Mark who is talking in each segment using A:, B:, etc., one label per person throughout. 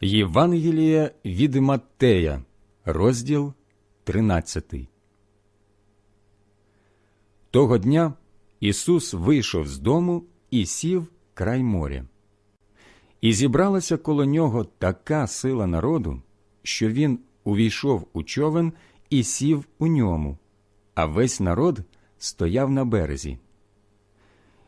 A: Євангелія від Маттея, розділ 13. Того дня Ісус вийшов з дому і сів край моря. І зібралася коло нього така сила народу, що він увійшов у човен і сів у ньому, а весь народ стояв на березі.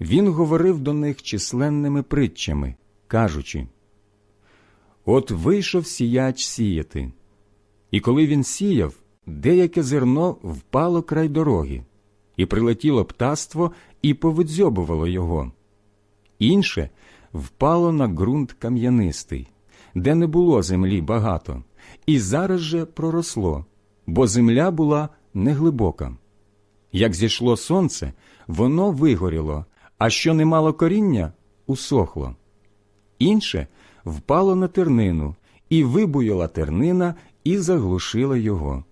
A: Він говорив до них численними притчами, кажучи От вийшов сіяч сіяти, і коли він сіяв, деяке зерно впало край дороги, і прилетіло птаство і повидзьобувало його. Інше впало на ґрунт кам'янистий, де не було землі багато, і зараз же проросло, бо земля була неглибока. Як зійшло сонце, воно вигоріло, а що не мало коріння, усохло. Інше впало на тернину, і вибуяла тернина і заглушила його.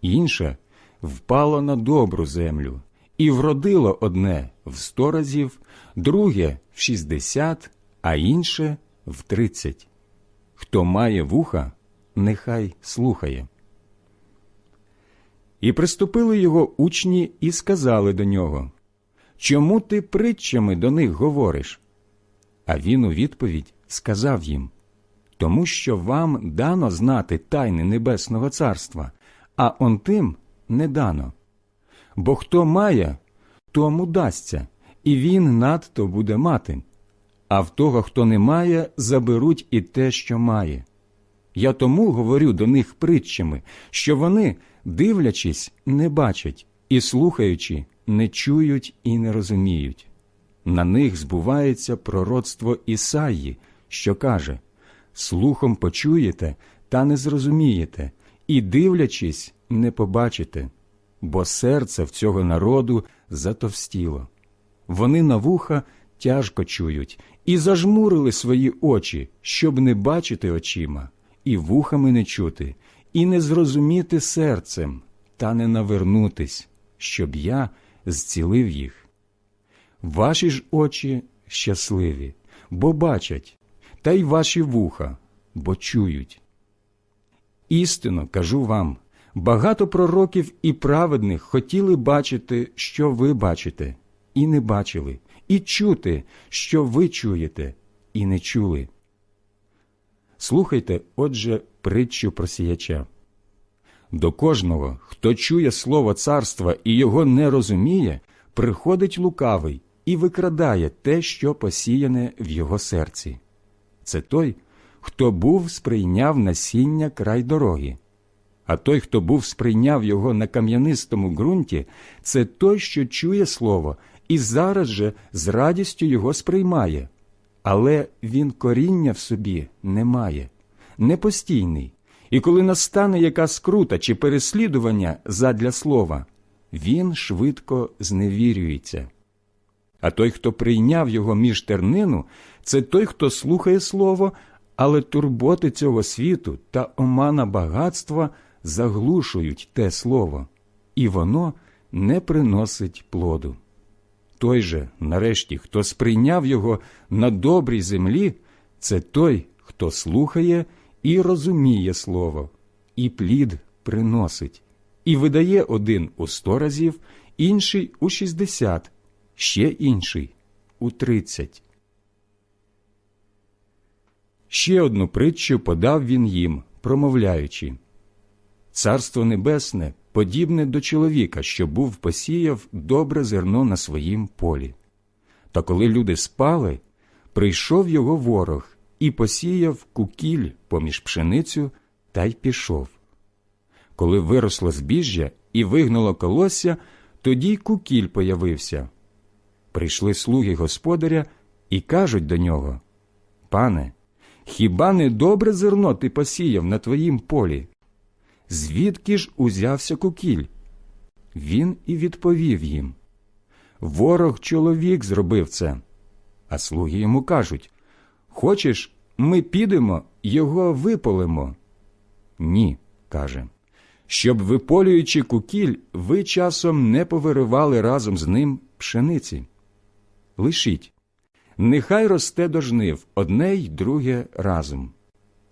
A: Інше впало на добру землю, і вродило одне в сто разів, друге в шістдесят, а інше в тридцять. Хто має вуха, нехай слухає. І приступили його учні і сказали до нього Чому ти притчами до них говориш? А він у відповідь сказав їм Тому що вам дано знати тайни Небесного Царства, а он тим не дано. Бо хто має, тому дасться, і він надто буде мати, а в того, хто не має, заберуть і те, що має. Я тому говорю до них притчами, що вони, дивлячись, не бачать, і слухаючи, не чують і не розуміють. На них збувається пророцтво Ісаї, що каже Слухом почуєте, та не зрозумієте, і, дивлячись, не побачите, бо серце в цього народу затовстіло. Вони на вуха тяжко чують і зажмурили свої очі, щоб не бачити очима, і вухами не чути, і не зрозуміти серцем, та не навернутись, щоб я зцілив їх. Ваші ж очі щасливі, бо бачать, та й ваші вуха, бо чують. Істинно кажу вам багато пророків і праведних хотіли бачити, що ви бачите, і не бачили, і чути, що ви чуєте, і не чули. Слухайте, отже, притчу про сіяча. До кожного, хто чує слово царства і його не розуміє, приходить лукавий і викрадає те, що посіяне в його серці. Це той, хто був сприйняв насіння край дороги. А той, хто був сприйняв його на кам'янистому ґрунті, це той, що чує слово, і зараз же з радістю його сприймає. Але він коріння в собі не має, непостійний, і коли настане яка скрута чи переслідування задля слова, він швидко зневірюється. А той, хто прийняв його між тернину, це той, хто слухає слово, але турботи цього світу та омана багатства заглушують те слово, і воно не приносить плоду. Той же, нарешті, хто сприйняв його на добрій землі, це той, хто слухає і розуміє слово, і плід приносить, і видає один у сто разів, інший у шістдесят, ще інший у тридцять. Ще одну притчу подав він їм, промовляючи Царство Небесне подібне до чоловіка, що був посіяв добре зерно на своїм полі. Та коли люди спали, прийшов його ворог і посіяв кукіль поміж пшеницю та й пішов. Коли виросло збіжжя і вигнуло колосся, тоді кукіль появився. Прийшли слуги господаря і кажуть до нього Пане, хіба не добре зерно ти посіяв на твоїм полі? Звідки ж узявся кукіль? Він і відповів їм Ворог чоловік зробив це. А слуги йому кажуть Хочеш, ми підемо, його виполимо? Ні, каже. Щоб, виполюючи кукіль, ви часом не повиривали разом з ним пшениці. Лишіть, нехай росте до жнив одне й друге разом.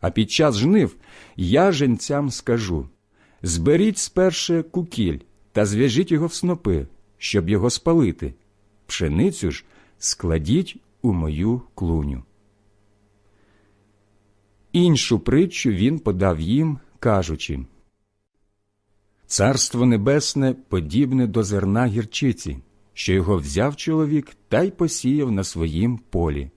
A: А під час жнив я женцям скажу зберіть сперше кукіль та зв'яжіть його в снопи, щоб його спалити. Пшеницю ж складіть у мою клуню. Іншу притчу він подав їм, кажучи Царство небесне подібне до зерна гірчиці, що його взяв чоловік та й посіяв на своїм полі.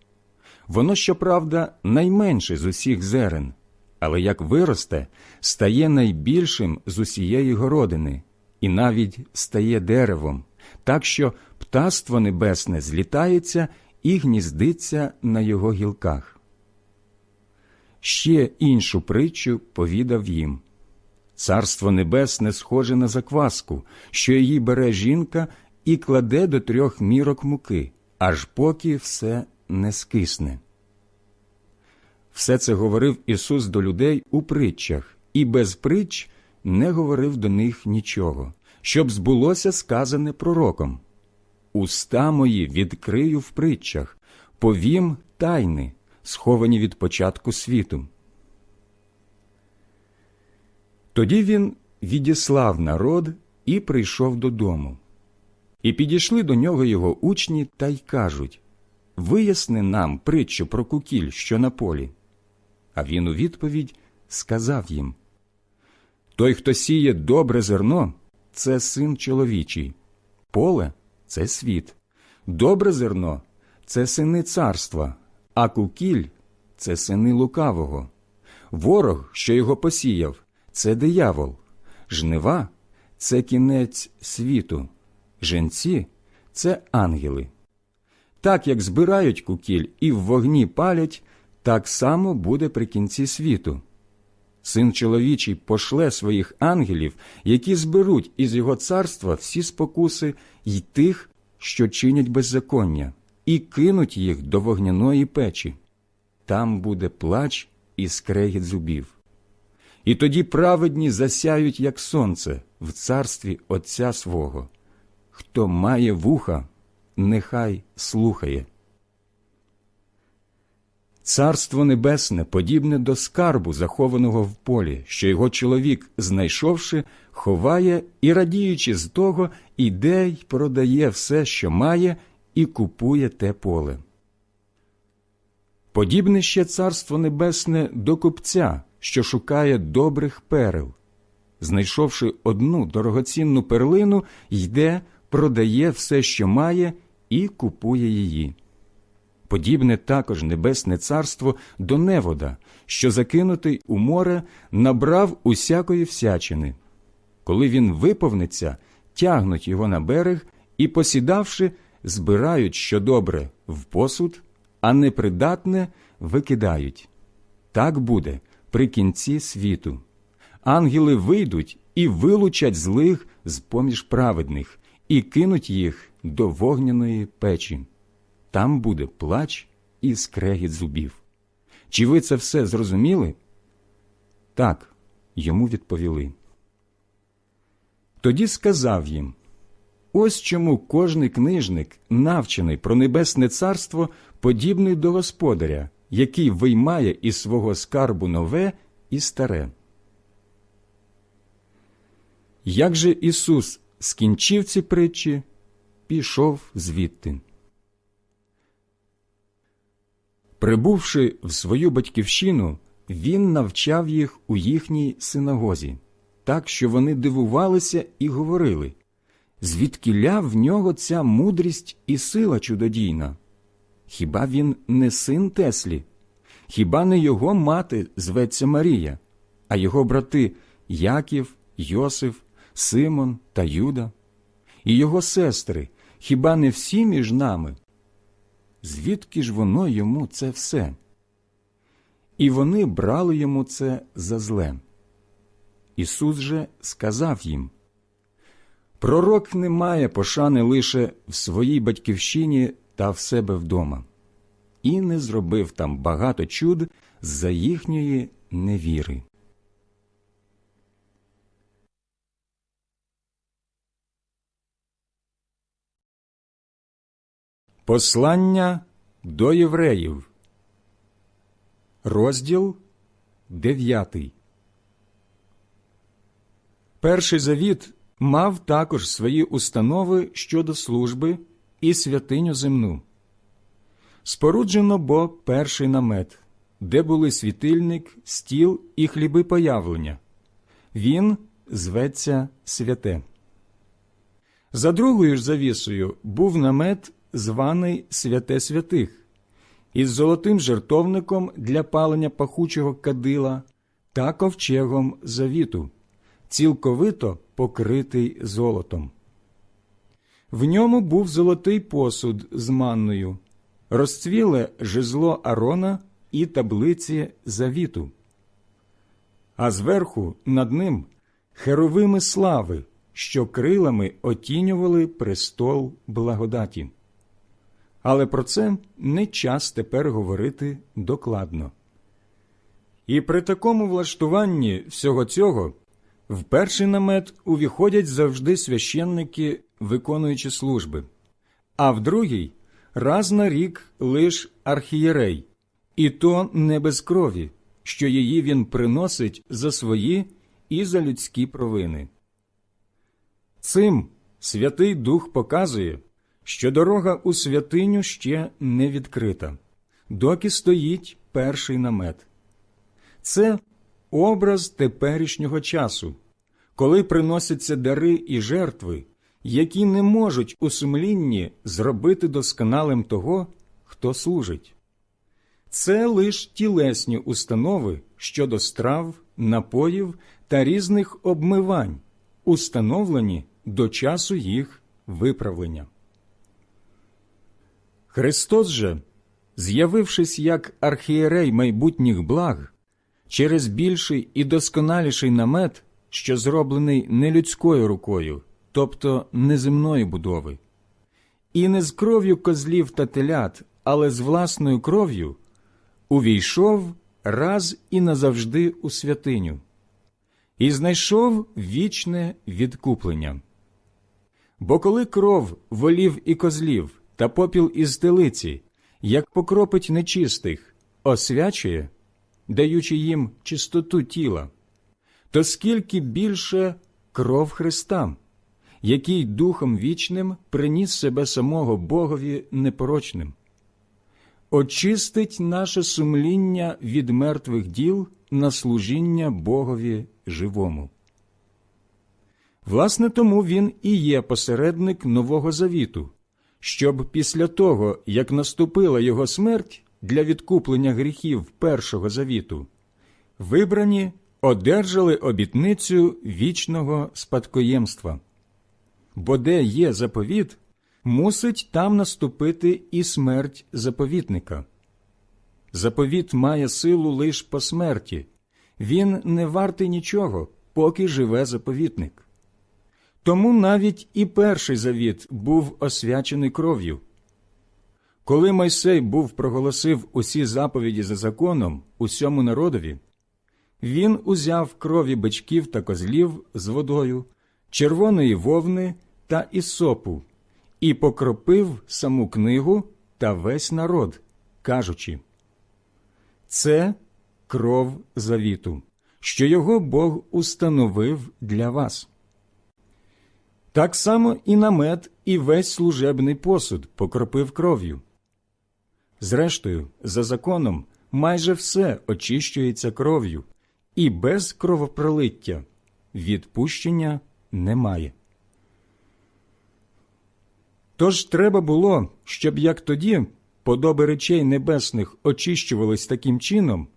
A: Воно, щоправда, найменше з усіх зерен, але як виросте, стає найбільшим з усієї городини, і навіть стає деревом, так що птаство небесне злітається і гніздиться на його гілках. Ще іншу притчу повідав їм Царство небесне схоже на закваску, що її бере жінка і кладе до трьох мірок муки, аж поки все не скисне. Все це говорив Ісус до людей у притчах, і без притч не говорив до них нічого, щоб збулося сказане пророком. Уста мої відкрию в притчах, повім тайни, сховані від початку світу. Тоді він відіслав народ і прийшов додому. І підійшли до нього його учні та й кажуть Виясни нам притчу про кукіль, що на полі. А він у відповідь сказав їм Той, хто сіє добре зерно, це син чоловічий, поле це світ, добре зерно це сини царства, а кукіль це сини лукавого. Ворог, що його посіяв, це диявол, жнива це кінець світу, женці це ангели. Так як збирають кукіль і в вогні палять, так само буде при кінці світу. Син чоловічий пошле своїх ангелів, які зберуть із його царства всі спокуси й тих, що чинять беззаконня, і кинуть їх до вогняної печі. Там буде плач і скрегіт зубів. І тоді праведні засяють, як сонце, в царстві Отця свого. Хто має вуха, нехай слухає. Царство небесне подібне до скарбу, захованого в полі, що його чоловік, знайшовши, ховає і, радіючи з того, іде й продає все, що має, і купує те поле. Подібне ще царство небесне до купця, що шукає добрих перел. Знайшовши одну дорогоцінну перлину, йде, продає все, що має, і купує її. Подібне також небесне царство до невода, що закинутий у море набрав усякої всячини. Коли він виповниться, тягнуть його на берег і, посідавши, збирають що добре в посуд, а непридатне викидають. Так буде при кінці світу. Ангели вийдуть і вилучать злих з поміж праведних, і кинуть їх до вогняної печі. Там буде плач і скрегіт зубів. Чи ви це все зрозуміли? Так, йому відповіли. Тоді сказав їм Ось чому кожний книжник, навчений про небесне царство, подібний до господаря, який виймає із свого скарбу нове і старе. Як же Ісус скінчив ці притчі, пішов звідти. Прибувши в свою батьківщину, він навчав їх у їхній синагозі, так що вони дивувалися і говорили звідкіля в нього ця мудрість і сила чудодійна. Хіба він не син Теслі? Хіба не його мати зветься Марія, а його брати Яків, Йосиф, Симон та Юда? І його сестри, хіба не всі між нами? Звідки ж воно йому це все? І вони брали йому це за зле. Ісус же сказав їм Пророк не має пошани лише в своїй батьківщині та в себе вдома, і не зробив там багато чуд за їхньої невіри. Послання до євреїв, розділ дев'ятий. Перший завіт мав також свої установи щодо служби і святиню земну. Споруджено бо перший намет, де були світильник, стіл і хліби появлення. Він зветься святе. За другою ж завісою був намет, званий святе святих, із золотим жертовником для палення пахучого кадила та ковчегом завіту, цілковито покритий золотом. В ньому був золотий посуд з манною, розцвіле жезло Арона і таблиці завіту. А зверху над ним херовими слави, що крилами отінювали престол благодаті. Але про це не час тепер говорити докладно. І при такому влаштуванні всього цього в перший намет увіходять завжди священники, виконуючи служби, а в другий раз на рік лиш архієрей, і то не без крові, що її він приносить за свої і за людські провини. Цим Святий Дух показує, що дорога у святиню ще не відкрита, доки стоїть перший намет. Це образ теперішнього часу, коли приносяться дари і жертви, які не можуть у сумлінні зробити досконалим того, хто служить. Це лиш тілесні установи щодо страв, напоїв та різних обмивань, установлені до часу їх виправлення. Христос же, з'явившись як архієрей майбутніх благ, через більший і досконаліший намет, що зроблений не людською рукою, тобто неземної будови, і не з кров'ю козлів та телят, але з власною кров'ю, увійшов раз і назавжди у святиню, і знайшов вічне відкуплення. Бо коли кров волів і козлів та попіл із телиці, як покропить нечистих, освячує, даючи їм чистоту тіла, то скільки більше кров Христа, який Духом вічним приніс себе самого Богові непорочним, очистить наше сумління від мертвих діл на служіння Богові живому. Власне, тому він і є посередник Нового Завіту, щоб після того, як наступила його смерть для відкуплення гріхів Першого Завіту, вибрані одержали обітницю вічного спадкоємства. Бо де є заповіт, мусить там наступити і смерть заповітника. Заповіт має силу лише по смерті, він не вартий нічого, поки живе заповітник. Тому навіть і перший завіт був освячений кров'ю. Коли Мойсей був проголосив усі заповіді за законом усьому народові, він узяв крові бичків та козлів з водою, червоної вовни та ісопу і покропив саму книгу та весь народ, кажучи Це кров завіту, що його Бог установив для вас. Так само і намет, і весь служебний посуд покропив кров'ю. Зрештою, за законом, майже все очищується кров'ю, і без кровопролиття відпущення немає. Тож треба було, щоб як тоді подоби речей небесних очищувались таким чином,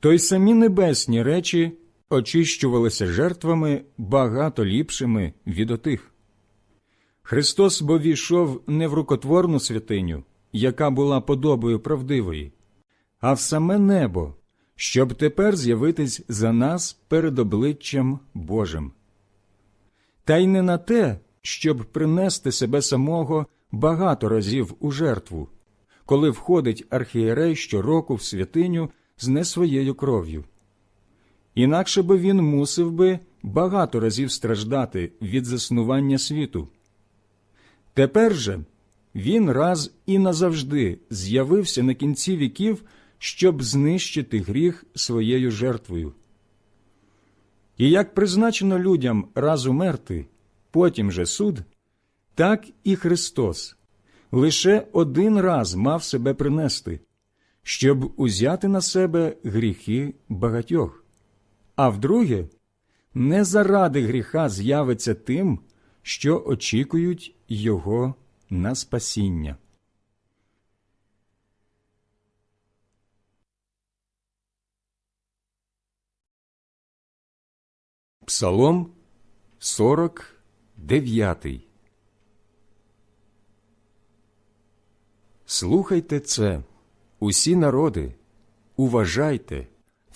A: то й самі небесні речі очищувалися жертвами багато ліпшими від отих. Христос бо війшов не в рукотворну святиню, яка була подобою правдивої, а в саме небо, щоб тепер з'явитись за нас перед обличчям Божим. Та й не на те, щоб принести себе самого багато разів у жертву, коли входить архієрей щороку в святиню з не своєю кров'ю. Інакше би він мусив би багато разів страждати від заснування світу. Тепер же він раз і назавжди з'явився на кінці віків, щоб знищити гріх своєю жертвою. І як призначено людям раз умерти, потім же суд, так і Христос лише один раз мав себе принести, щоб узяти на себе гріхи багатьох, а вдруге, не заради гріха з'явиться тим, що очікують Його на спасіння. Псалом 49 Слухайте це, усі народи, уважайте,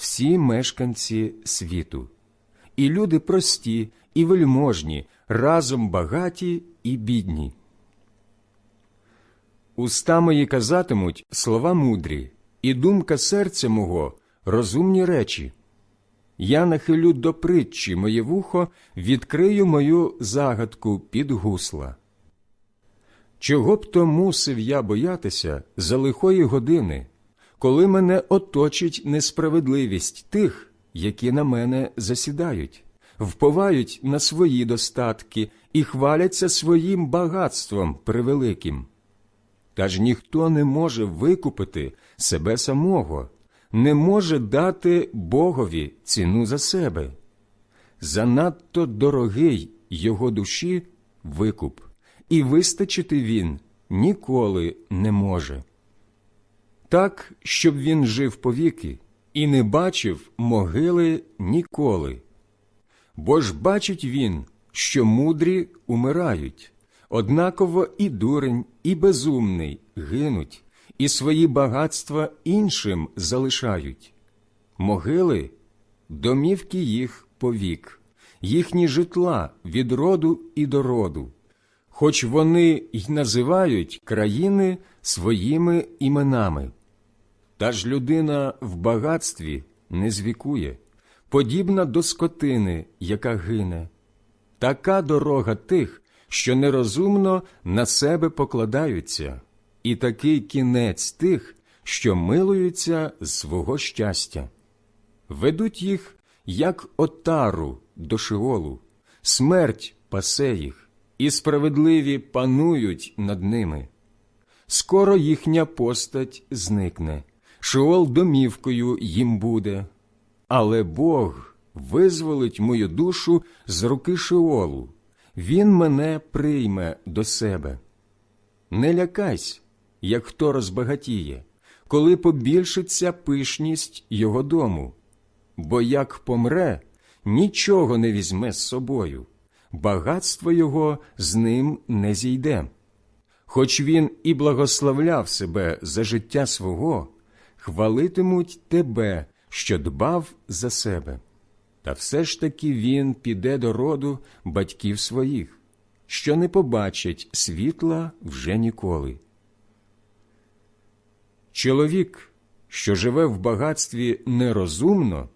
A: всі мешканці світу, і люди прості, і вельможні, разом багаті і бідні. Уста мої казатимуть слова мудрі, і думка серця мого розумні речі. Я нахилю до притчі моє вухо, відкрию мою загадку під гусла. Чого б то мусив я боятися за лихої години, коли мене оточить несправедливість тих, які на мене засідають, вповають на свої достатки і хваляться своїм багатством превеликим? Та ж ніхто не може викупити себе самого, не може дати Богові ціну за себе. Занадто дорогий його душі викуп, і вистачити він ніколи не може. Так, щоб він жив повіки і не бачив могили ніколи. Бо ж бачить він, що мудрі умирають, однаково і дурень, і безумний гинуть, і свої багатства іншим залишають. Могили домівки їх повік, їхні житла від роду і до роду, хоч вони й називають країни своїми іменами. Та ж людина в багатстві не звікує, подібна до скотини, яка гине. Така дорога тих, що нерозумно на себе покладаються, і такий кінець тих, що милуються з свого щастя. Ведуть їх, як отару до шиолу, смерть пасе їх, і справедливі панують над ними. Скоро їхня постать зникне, шиол домівкою їм буде, але Бог визволить мою душу з руки шиолу, Він мене прийме до себе. Не лякайся, як хто розбагатіє, коли побільшиться пишність його дому, бо як помре, нічого не візьме з собою, багатство його з ним не зійде. Хоч він і благословляв себе за життя свого, хвалитимуть тебе, що дбав за себе. Та все ж таки він піде до роду батьків своїх, що не побачать світла вже ніколи. Чоловік, що живе в багатстві нерозумно,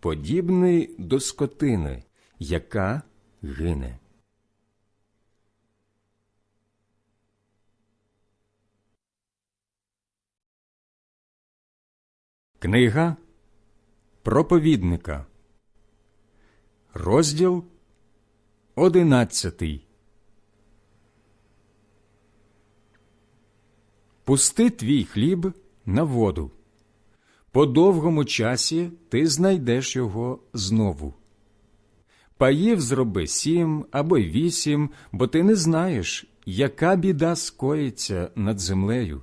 A: подібний до скотини, яка гине. Книга проповідника, розділ одинадцятий. Пусти твій хліб на воду. По довгому часі ти знайдеш його знову. Паїв зроби сім або вісім, бо ти не знаєш, яка біда скоїться над землею.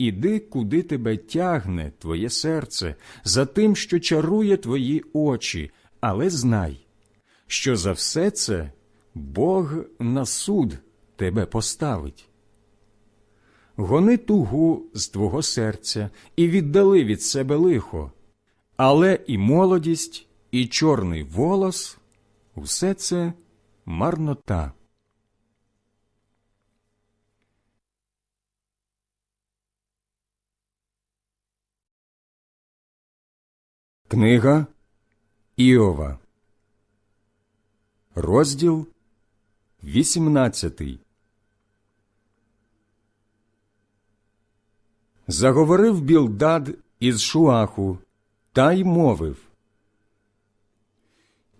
A: Іди, куди тебе тягне твоє серце, за тим, що чарує твої очі, але знай, що за все це Бог на суд тебе поставить. Гони тугу з твого серця і віддали від себе лихо, але і молодість, і чорний волос усе це марнота. Книга Іова, розділ 18 Заговорив Білдад із Шуаху та й мовив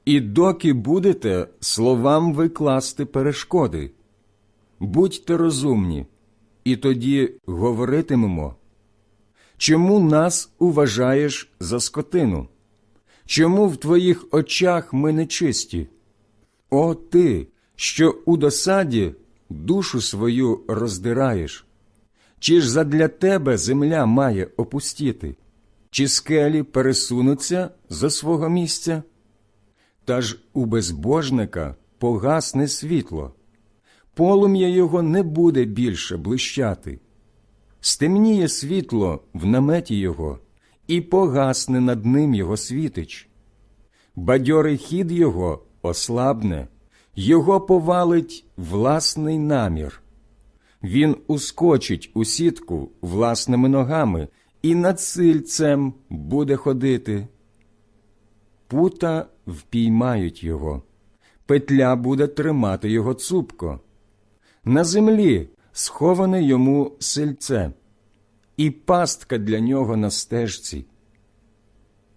A: І доки будете словам викласти перешкоди, будьте розумні, і тоді говоритимемо. Чому нас уважаєш за скотину? Чому в твоїх очах ми нечисті? О ти, що у досаді душу свою роздираєш? Чи ж задля тебе земля має опустіти? Чи скелі пересунуться за свого місця? Та ж у безбожника погасне світло, полум'я його не буде більше блищати. Стемніє світло в наметі його, і погасне над ним його світич. Бадьорий хід його ослабне, його повалить власний намір. Він ускочить у сітку власними ногами і над сильцем буде ходити. Пута впіймають його, петля буде тримати його цупко. На землі сховане йому сельце, і пастка для нього на стежці.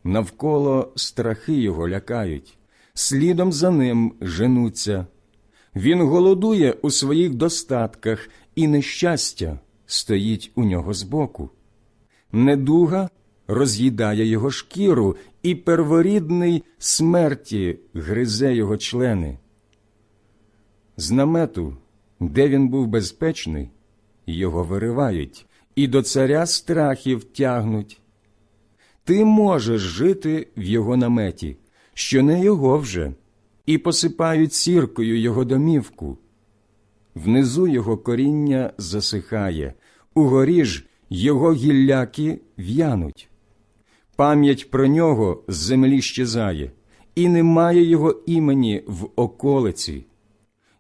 A: Навколо страхи його лякають, слідом за ним женуться. Він голодує у своїх достатках, і нещастя стоїть у нього збоку. Недуга роз'їдає його шкіру, і перворідний смерті гризе його члени. З намету, де він був безпечний, його виривають, і до царя страхів тягнуть. Ти можеш жити в його наметі, що не його вже, і посипають сіркою його домівку. Внизу його коріння засихає, угорі ж його гілляки в'януть. Пам'ять про нього з землі щезає, і немає його імені в околиці.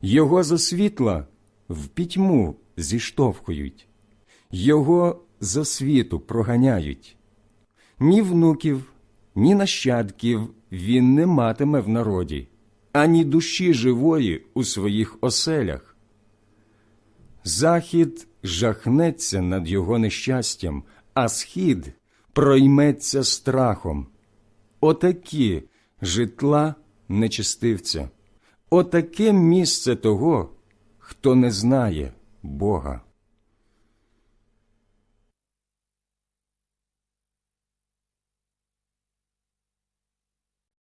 A: Його за світла в пітьму зіштовхують, його за світу проганяють. Ні внуків, ні нащадків він не матиме в народі, ані душі живої у своїх оселях. Захід жахнеться над його нещастям, а схід пройметься страхом. Отакі житла нечистивця, отаке місце того, хто не знає Бога.